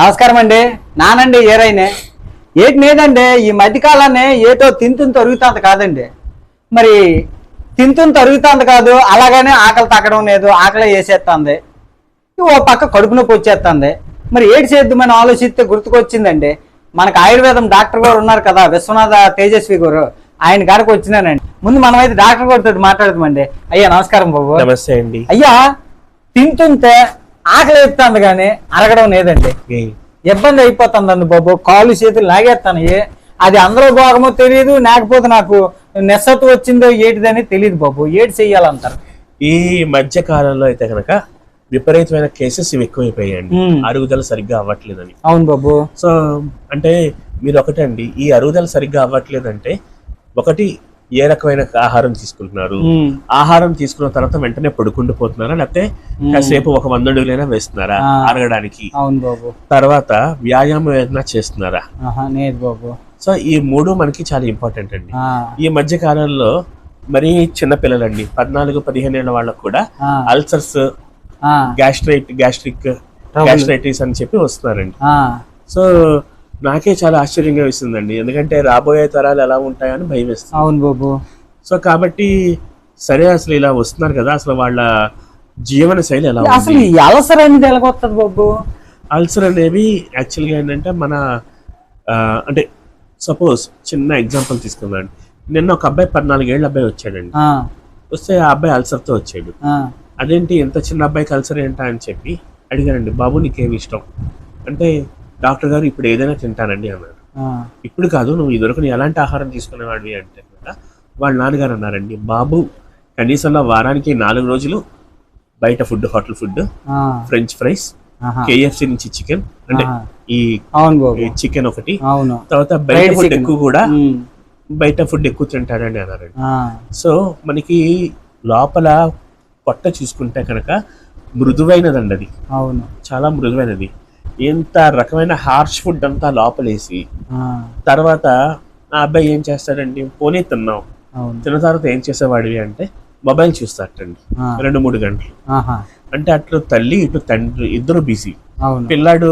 నమస్కారం అండి. నానండి ఏరైనే. ఏటి లేదండి ఈ మధ్యకాలాన్ని ఏటో తింటుంది తరుగుతుంది కాదండి. మరి తింటుంది తరుగుతుంది కాదు అలాగనే ఆకలి తగ్గడం లేదు ఆకలి వేసేస్తుంది ఓ పక్క కడుపు నొప్పి వచ్చేస్తుంది మరి ఏటి చేద్దామని ఆలోచిస్తే గుర్తుకొచ్చిందండి. మనకు ఆయుర్వేదం డాక్టర్ గారు ఉన్నారు కదా విశ్వనాథ తేజస్వి గారు. ఆయన గారికి వచ్చినానండి. ముందు మనమైతే డాక్టర్ గారితో మాట్లాడదామండి. అయ్యా నమస్కారం బాబు. నమస్తే అండి. అయ్యా తింటుంటే ఆకలి ఎత్తుంది కానీ అరగడం లేదండి. ఇబ్బంది అయిపోతుందండి బాబు. కాలు చేతులు లాగేస్తాను అది అందరూ భాగమో తెలియదు లేకపోతే నాకు నెస్సత్తు వచ్చిందో ఏటిదని తెలియదు బాబు. ఏటి చెయ్యాలంటారు. ఈ మధ్య కాలంలో అయితే కనుక విపరీతమైన కేసెస్ ఇవి ఎక్కువైపోయాయండి. అరుగుదల సరిగ్గా అవ్వట్లేదని. అవును బాబు. సో అంటే మీరు ఒకటండి ఈ అరుగుదల సరిగ్గా అవ్వట్లేదంటే ఒకటి ఏ రకమైన ఆహారం తీసుకుంటున్నారు? ఆహారం తీసుకున్న తర్వాత వెంటనే పడుకుండిపోతున్నారా లేకపోతే కాసేపు ఒక వంద అడుగులైనా వేస్తున్నారా. అరగడానికి? అవును బాబు. తర్వాత వ్యాయామం ఏదైనా చేస్తున్నారా? లేదు బాబు. సో ఈ మూడు మనకి చాలా ఇంపార్టెంట్ అండి. ఈ మధ్య కాలంలో మరీ చిన్న పిల్లలండి పద్నాలుగు పదిహేను ఏళ్ళ వాళ్ళకు కూడా అల్సర్స్ గ్యాస్ట్రైట్ గ్యాస్ట్రిక్ గ్యాస్ట్రైటిస్ అని చెప్పి వస్తున్నారండి. సో నాకే చాలా ఆశ్చర్యంగా వేసిందండి. ఎందుకంటే రాబోయే తరాలు ఎలా ఉంటాయని భయం వేస్తుంది. అవును బాబు. సో కాబట్టి సరే అసలు ఇలా వస్తున్నారు కదా అసలు వాళ్ళ జీవన శైలి ఎలా అసలు ఈ అలసర అనేది ఎలాగొస్తుంది బాబు? అల్సర్ అనేవి యాక్చువల్గా ఏంటంటే మన అంటే సపోజ్ చిన్న ఎగ్జాంపుల్ తీసుకుందాం నిన్న ఒక అబ్బాయి పద్నాలుగేళ్ళ అబ్బాయి వచ్చాడండి. వస్తే ఆ అబ్బాయి అల్సర్తో వచ్చాడు. అదేంటి ఎంత చిన్న అబ్బాయికి అల్సర్ ఏంటా అని చెప్పి అడిగానండి బాబు నీకేమి ఇష్టం? అంటే డాక్టర్ గారు ఇప్పుడు ఏదైనా తింటానండి అన్నాడు ఆ, ఇప్పుడు కాదు నువ్వు ఇదివరకు ఎలాంటి ఆహారం తీసుకునేవాడివి అంటే కూడా వాళ్ళ నాన్నగారు అన్నారండి బాబు కనీసంలో వారానికి నాలుగు రోజులు బయట food hotel food French fries KFC నుంచి చికెన్ అంటే. ఈ చికెన్ ఒకటి తర్వాత బయట ఫుడ్. ఎక్కువ కూడా బయట ఫుడ్ ఎక్కువ తింటాడండి అన్నారండి. సో మనకి లోపల పొట్ట చూసుకుంటే కనుక మృదువైనదండి అది అవును. చాలా మృదువైనది. ఇంత రకమైన హార్ష్ ఫుడ్ అంతా లోపలేసి తర్వాత ఆ అబ్బాయి ఏం చేస్తాడండి? పోనీ తిన్నాం. తిన్న తర్వాత ఏం చేసేవాడివి అంటే మొబైల్ చూస్తాటండి రెండు మూడు గంటలు. అంటే అట్లు తల్లి ఇటు తండ్రి ఇద్దరు బిజీ. పిల్లాడు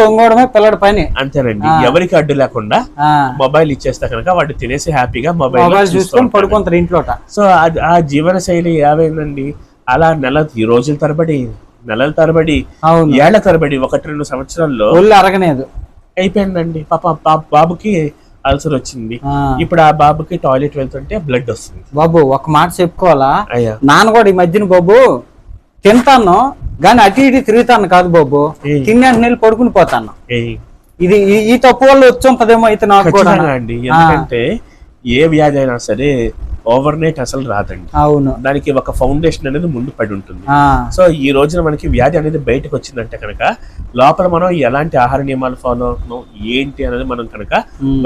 తొంగడమే పిల్లడి పని. అంతేనండి. ఎవరికి అడ్డు లేకుండా మొబైల్ ఇచ్చేస్తే కనుక వాడు తినేసి హ్యాపీగా మొబైల్ చూసుకొని పడుకుంటారు ఇంట్లోట. సో ఆ జీవన శైలి ఏమైందండి? అలా నెల ఈ రోజుల తరబడి నెలల తరబడి ఏళ్ళ తరబడి ఒకటి రెండు సంవత్సరాల్లో ఒళ్ళు అరగలేదు అయిపోయిందండి. పాప బాబుకి అల్సర్ వచ్చింది. ఇప్పుడు ఆ బాబుకి టాయిలెట్ వెళ్తుంటే బ్లడ్ వస్తుంది. బాబు ఒక మాట చెప్పుకోవాలా? అయ్యా. నాన్న కూడా ఈ మధ్యన బాబు తింటాను కానీ అటు ఇటు తిరుగుతాను కాదు బాబు. తిన్నా నీళ్ళు పడుకుని పోతాను. ఇది ఈ- తప్పు వల్ల వచ్చుంటదేమో అయితే నాకు ఎందుకంటే ఏ వ్యాధి అయినా సరే ఓవర్ నైట్ అసలు రాదండి. అవును. దానికి ఒక ఫౌండేషన్ అనేది ముందు పడి ఉంటుంది. సో ఈ రోజున మనకి వ్యాధి అనేది బయటకు వచ్చిందంటే కనుక లోపల మనం ఎలాంటి ఆహార నియమాలు ఫాలో అవుతున్నాం ఏంటి అనేది మనం కనుక.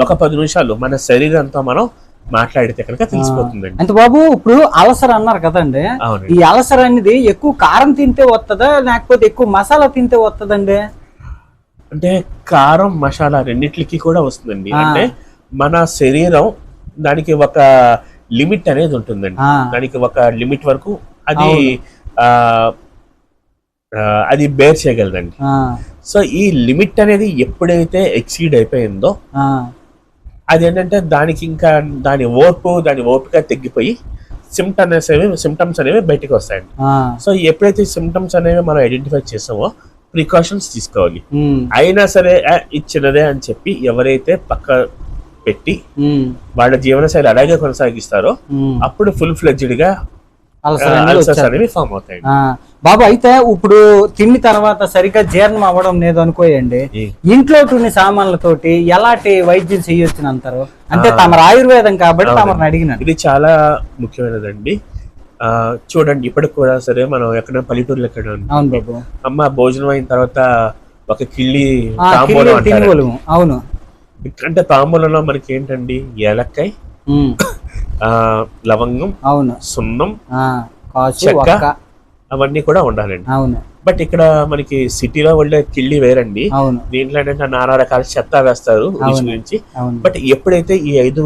ఒక పది నిమిషాలు మన శరీరంతో మనం మాట్లాడితే కనుక తెలిసిపోతుందండి. అంటే బాబు ఇప్పుడు అలసర అన్నారు కదండి. ఈ అలసర అనేది ఎక్కువ కారం తింటే వస్తుందా లేకపోతే ఎక్కువ మసాలా తింటే వస్తుందండి అంటే కారం మసాలా రెండిట్లకి కూడా వస్తుందండి. అంటే మన శరీరం దానికి ఒక లిమిట్ అనేది ఉంటుందండి. దానికి ఒక లిమిట్ వరకు అది అది బేర్ చేయగలదండి. సో ఈ లిమిట్ అనేది ఎప్పుడైతే ఎక్సీడ్ అయిపోయిందో అది ఏంటంటే దానికి ఇంకా దాని ఓర్పు దాని ఓపిక తగ్గిపోయి సిమ్టమ్స్ అనేవి సిమ్టమ్స్ అనేవి బయటకు వస్తాయండి. సో ఎప్పుడైతే సిమ్టమ్స్ అనేవి మనం ఐడెంటిఫై చేసామో ప్రికాషన్స్ తీసుకోవాలి. అయినా సరే "ఆ, ఇచ్చినదే అని చెప్పి ఎవరైతే పక్క పెట్టి వాళ్ళ జీవనశైలి అలాగే కొనసాగిస్తారో. అప్పుడు ఫుల్ ఫ్లెడ్జ్డ్గా ఫామ్ బాబు అయితే ఇప్పుడు తిన్న తర్వాత సరిగ్గా జీర్ణం అవ్వడం లేదు అనుకోయండి. ఇంట్లో కొన్ని సామాన్లతోటి ఎలాంటి వైద్యం చేయొచ్చు అంటారు అంటే తమరు ఆయుర్వేదం కాబట్టి తమరిని అడిగినాడు ఇది చాలా ముఖ్యమైనదండి. ఆ చూడండి ఇప్పటికి కూడా సరే మనం ఎక్కడ పల్లెటూరులో ఎక్కడ ఉన్నాం. అమ్మ భోజనం అయిన తర్వాత ఒక కిళ్ళి అవును. అంటే తాంబూలంలో మనకి ఏంటండి ఏలక్కాయ లవంగం అవును. సున్నం చెక్క. అవన్నీ కూడా ఉండాలండి. అవును. బట్ ఇక్కడ మనకి సిటీలో ఉండే కిళ్ళి వేరండి. దీంట్లో ఏంటంటే నానా రకాల చెత్త వేస్తారు అవును. బట్ ఎప్పుడైతే ఈ ఐదు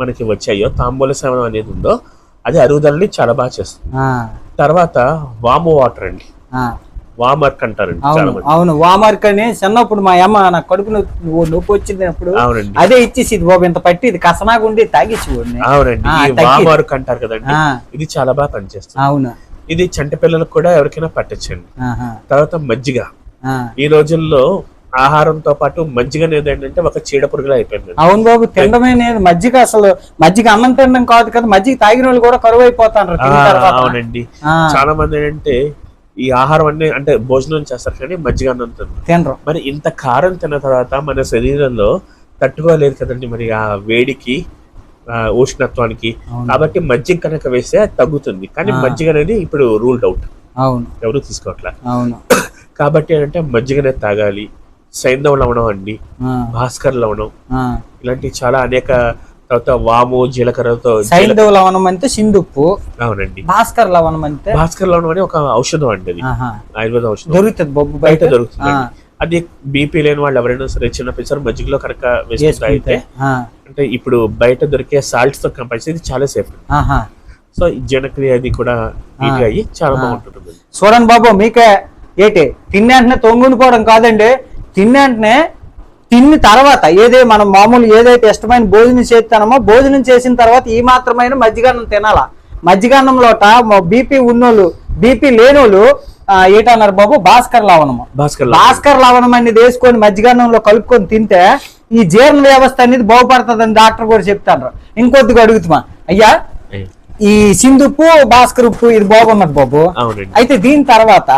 మనకి వచ్చాయో తాంబూల సేవనం అనేది ఉందో అది అరుగుదలని చాలా బాగా చేస్తుంది. తర్వాత వాము వాటర్ అండి. వామర్క్ అంటారండి అవును అవును వామర్క్ అని చిన్నప్పుడు మా అమ్మ నాకు కడుపు నొప్పి వచ్చినప్పుడు అదే ఇచ్చేసి ఇది బాబు ఇంత పట్టి ఇది కసనాగుండి తాగేసి వాడిని. అవునండి వామర్క్ అంటారు కదండి. ఇది చాలా బాగా పనిచేస్తుంది. అవును. ఇది చంటి పిల్లలకు కూడా ఎవరికైనా పట్టచ్చండి. తర్వాత మజ్జిగ. ఈ రోజుల్లో ఆహారంతో పాటు మజ్జిగ అనేది ఏంటంటే ఒక చీడ పురుగులా అయిపోయింది అవును బాబు తినడమే మజ్జిగ అసలు మజ్జిగ అన్నం తినడం కాదు కదా మజ్జిగ తాగిన వాళ్ళు కూడా కరువు అయిపోతారు అవునండి. చాలా మంది ఏంటంటే ఈ ఆహారం అన్ని అంటే భోజనం చేస్తారు కానీ మజ్జిగ అన్నం తినరు. మరి ఇంత కారం తిన్న తర్వాత మన శరీరంలో తట్టుకోలేదు కదండి మరి ఆ వేడికి ఉష్ణత్వానికి. కాబట్టి మజ్జిగ కనుక వేస్తే తగ్గుతుంది. కానీ. మజ్జిగ అనేది ఇప్పుడు రూల్డ్ అవుట్ అవును. ఎవరు తీసుకోవట్లే అవును. కాబట్టి ఏంటంటే మజ్జిగనే తాగాలి. సైంధవ లవణం అండి. భాస్కర్ లవణం. ఇలాంటి చాలా అనేక తర్వాత వాము జీలకర్రతో జీల- సైంధవ లవణం అంటే సింధుప్పు. అవునండి. భాస్కర్ లవణం అంటే? భాస్కర్ లవణం అనే ఒక ఔషధం అండి అది. ఆయుర్వేద ఔషధం. దొరుకుతుంది బొబ్బు బయట? దొరుకుతుంది అది బీపీ లేని వాళ్ళు ఎవరైనా సరే చిన్న పిల్లలు మజ్జిగలో కనుక వేసుకుంటే అయితే అంటే ఇప్పుడు బయట దొరికే సాల్ట్స్తో కంపేర్ ఇది చాలా సేఫ్. సో ఈ జనక్రియ అది కూడా నీట్గా అయ్యి చాలా బాగుంటుంది చూడండి బాబు మీకే ఏటి? తిన్న వెంటనే తొంగునిపోవడం కాదండి. తిన్న వెంటనే తిన్న తర్వాత ఏదే మనం మామూలు ఏదైతే ఇష్టమైన భోజనం చేస్తానమో భోజనం చేసిన తర్వాత ఈ మాత్రమైన మజ్జిగన్నం తినాలా? మజ్జిగన్నంలోట బీపీ ఉన్నోళ్ళు బీపీ లేనోళ్ళు ఏటన్నారు బాబు? భాస్కర్ లవణము భాస్కర్ లవణం. భాస్కర్ లవణం అనేది వేసుకొని మజ్జిగన్నంలో కలుపుకొని తింటే ఈ జీర్ణ వ్యవస్థ అనేది బాగుపడుతుందని డాక్టర్ కూడా చెప్తారు ఇంకొద్దిగా అడుగుతుమా అయ్యా ఈ సింధుప్పు భాస్కర్ ఉప్పు ఇది బాగున్నది బాబు. అయితే దీని తర్వాత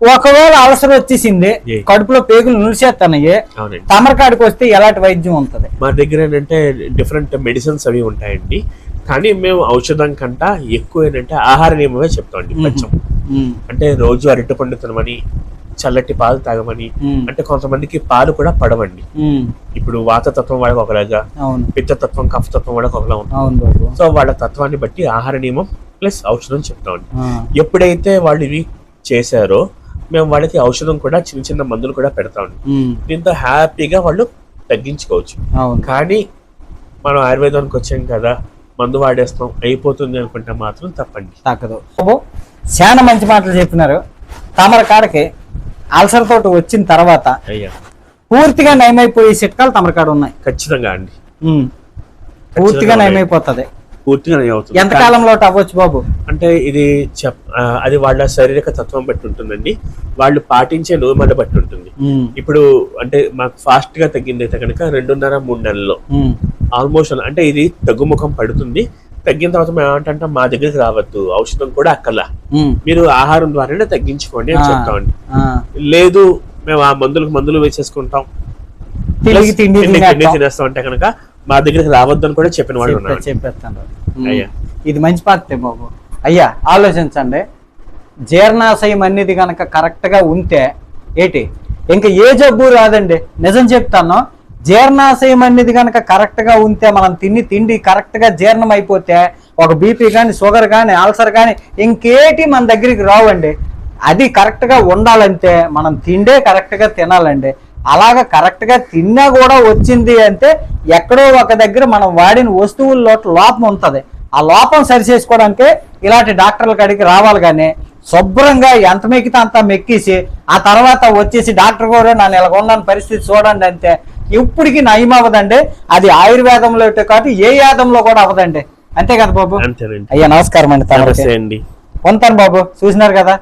ఒకవేళ అవసరం వచ్చేసింది. కడుపులో పేగులు నులిసేస్తున్నాయి తమరకాడికి వస్తే ఎలాంటి వైద్యం ఉంటది? మా దగ్గర ఏంటంటే డిఫరెంట్ మెడిసిన్స్ అవి ఉంటాయండి. కానీ మేము ఔషధం కంట ఎక్కువ ఏంటంటే ఆహార నియమమే చెప్తామండి కొంచెం. అంటే రోజు అరటిపండు తినమని చల్లటి పాలు తాగమని అంటే కొంతమందికి పాలు కూడా పడవండి. ఇప్పుడు వాతతత్వం వాళ్ళకి ఒకలాగా అవును. పిత్తతత్వం కఫతత్వం వాళ్ళకి ఒకలా ఉంటుంది. సో వాళ్ళ తత్వాన్ని బట్టి ఆహార నియమం ప్లస్ ఔషధం చెప్తామండి ఎప్పుడైతే వాళ్ళు ఇవి చేశారో మేము వాళ్ళకి ఔషధం కూడా చిన్న చిన్న మందులు కూడా పెడతామండి ఉమ్, దీంతో హ్యాపీగా వాళ్ళు తగ్గించుకోవచ్చు. కానీ మనం ఆయుర్వేదానికి వచ్చాం కదా మందు వాడేస్తాం అయిపోతుంది అనుకుంటే మాత్రం తప్పండి. తగ్గదు. చాలా మంచి మాటలు చెప్పినారు. తమరకాడకి అల్సర్ తోటి వచ్చిన తర్వాత అయ్యా. పూర్తిగా నయమైపోయే చిట్కాలు తమరకాడ ఉన్నాయి. ఖచ్చితంగా అండి. పూర్తిగా నయమైపోతది. పూర్తిగా నయం అవుతుంది. ఎంత కాలంలో అవ్వచ్చు బాబు? అంటే ఇది అది వాళ్ళ శారీరక తత్వం బట్టి ఉంటుందండి. వాళ్ళు పాటించే నియమాలు బట్టి ఉంటుంది. ఇప్పుడు అంటే మాకు ఫాస్ట్గా తగ్గింది అయితే కనుక రెండున్నర మూడు నెలల్లో. ఆల్మోస్ట్ అంటే ఇది తగ్గుముఖం పడుతుంది. తగ్గిన తర్వాత మేము ఏమంటే మా దగ్గరికి రావద్దు. ఔషధం కూడా అక్కర్లా ఉమ్, మీరు ఆహారం ద్వారానే తగ్గించుకోండి అని. చెప్తామండి. లేదు మేము ఆ మందులకు మందులు వేసేసుకుంటాం. తినేస్తాం. అంటే కనుక మా దగ్గరికి రావద్దు అని కూడా చెప్పిన వాళ్ళు ఉన్నారు చెప్పేస్తాను. అయ్యా. ఇది మంచి పద్ధతి బాబు. అయ్యా ఆలోచించండి. జీర్ణాశయం అనేది కనుక కరెక్ట్గా ఉంటే ఏంటి? ఇంకా ఏ జబ్బు రాదండి. నిజం చెప్తాను. జీర్ణాశయం అనేది కనుక కరెక్ట్గా ఉంటే మనం తిని తిండి కరెక్ట్గా జీర్ణం అయిపోతే ఒక బీపీ కానీ షుగర్ కానీ అల్సర్ కానీ ఇంకేటి మన దగ్గరికి రావండి. అది కరెక్ట్గా ఉండాలంటే మనం తిండే కరెక్ట్గా తినాలండి. అలాగ కరెక్ట్గా తిన్నా కూడా వచ్చింది అంటే ఎక్కడో ఒక దగ్గర మనం వాడిన వస్తువుల్లో లోపం ఉంటది. ఆ లోపం సరి చేసుకోవడానికి ఇలాంటి డాక్టర్ల కాడికి రావాలి కానీ శుభ్రంగా ఎంత మెక్కితే అంత మెక్కేసి ఆ తర్వాత వచ్చేసి డాక్టర్ కూడా నన్ను ఇలా ఉన్నాను పరిస్థితి చూడండి అంటే ఇప్పటికి నయం అవ్వదండి? అది ఆయుర్వేదంలో కాదు ఏ యాదంలో కూడా అవ్వదండి. అంతే కదా బాబు? అయ్యా నమస్కారం అండి. ఉంటాను బాబు చూసినారు కదా?